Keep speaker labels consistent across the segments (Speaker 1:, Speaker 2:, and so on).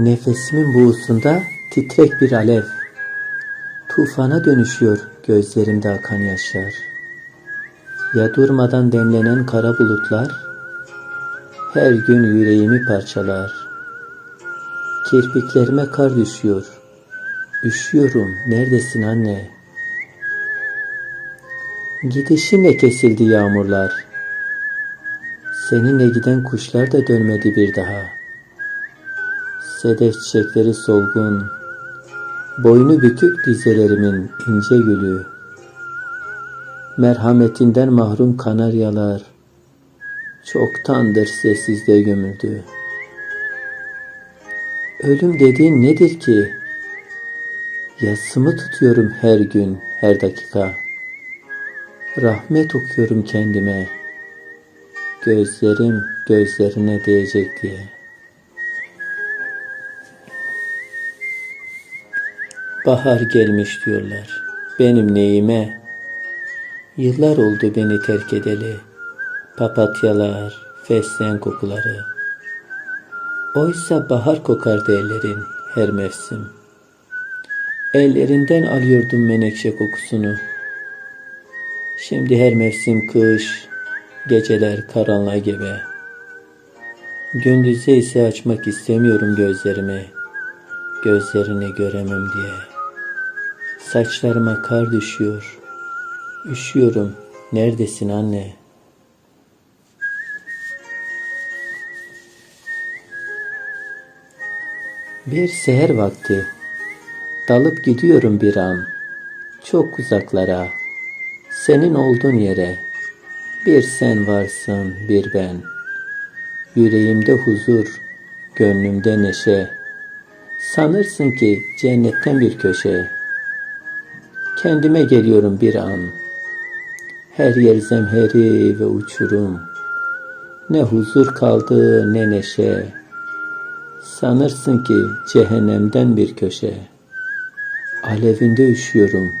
Speaker 1: Nefesimin buğusunda titrek bir alev. Tufana dönüşüyor gözlerimde akan yaşlar. Ya durmadan demlenen kara bulutlar, her gün yüreğimi parçalar. Kirpiklerime kar düşüyor. Üşüyorum, neredesin anne? Gidişimle kesildi yağmurlar. Seninle giden kuşlar da dönmedi bir daha. Sedef çiçekleri solgun, boynu bükük dizelerimin ince gülü. Merhametinden mahrum kanaryalar, çoktandır sessizliğe gömüldü. Ölüm dediğin nedir ki? Yasımı tutuyorum her gün, her dakika. Rahmet okuyorum kendime. Gözlerim gözlerine değecek diye. Bahar gelmiş diyorlar. Benim neyime? Yıllar oldu beni terk edeli. Papatyalar, fesleğen kokuları. Oysa bahar kokardı ellerin her mevsim. Ellerinden alıyordum menekşe kokusunu. Şimdi her mevsim kış, geceler karanlığa gebe. Gündüzde ise açmak istemiyorum gözlerimi. Gözlerini göremem diye. Saçlarıma kar düşüyor. Üşüyorum. Neredesin anne? Bir seher vakti. Dalıp gidiyorum bir an. Çok uzaklara. Senin olduğun yere. Bir sen varsın, bir ben. Yüreğimde huzur, gönlümde neşe. Sanırsın ki cennetten bir köşe. Kendime geliyorum bir an. Her yer zemheri ve uçurum. Ne huzur kaldı ne neşe. Sanırsın ki cehennemden bir köşe. Alevinde üşüyorum.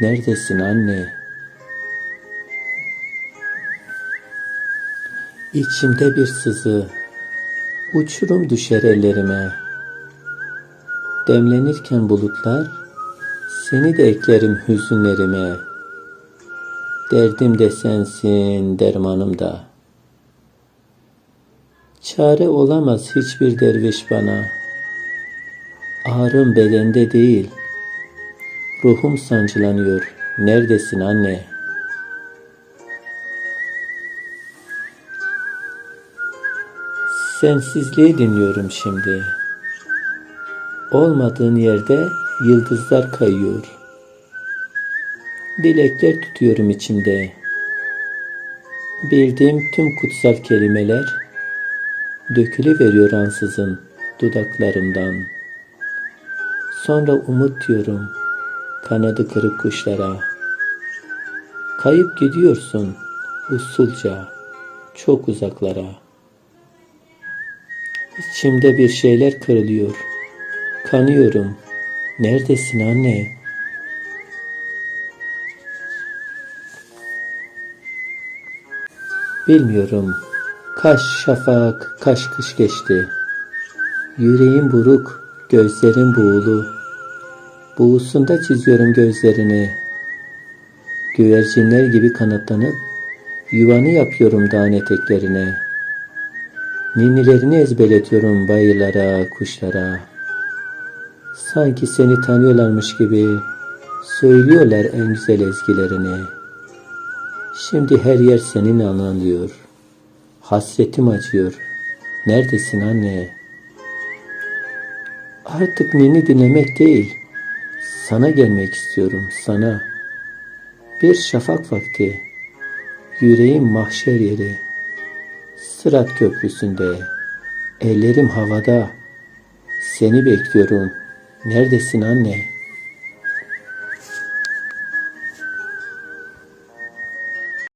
Speaker 1: Neredesin anne? İçimde bir sızı. Uçurum düşer ellerime. Demlenirken bulutlar, seni de eklerim hüzünlerime. Derdim de sensin, dermanım da. Çare olamaz hiçbir derviş bana. Ağrım bedende değil. Ruhum sancılanıyor. Neredesin anne? Sensizliği dinliyorum şimdi. Olmadığın yerde yıldızlar kayıyor. Dilekler tutuyorum içimde. Bildiğim tüm kutsal kelimeler dökülü veriyor ansızın dudaklarımdan. Sonra umut diyorum kanadı kırık kuşlara. Kayıp gidiyorsun usulca çok uzaklara. İçimde bir şeyler kırılıyor. Kanıyorum. Neredesin anne? Bilmiyorum. Kaş şafak, kaş kış geçti. Yüreğim buruk, gözlerim buğulu. Buğusunda çiziyorum gözlerini. Güvercinler gibi kanatlanıp yuvanı yapıyorum dağın eteklerine. Ninnilerini ezberletiyorum bayırlara, kuşlara. Sanki seni tanıyorlarmış gibi söylüyorlar en güzel ezgilerini. Şimdi her yer senin anılıyor. Hasretim acıyor. Neredesin anne? Artık ninni dinlemek değil. Sana gelmek istiyorum, sana. Bir şafak vakti. Yüreğim mahşer yeri. Sırat köprüsünde. Ellerim havada. Seni bekliyorum. Neredesin anne?''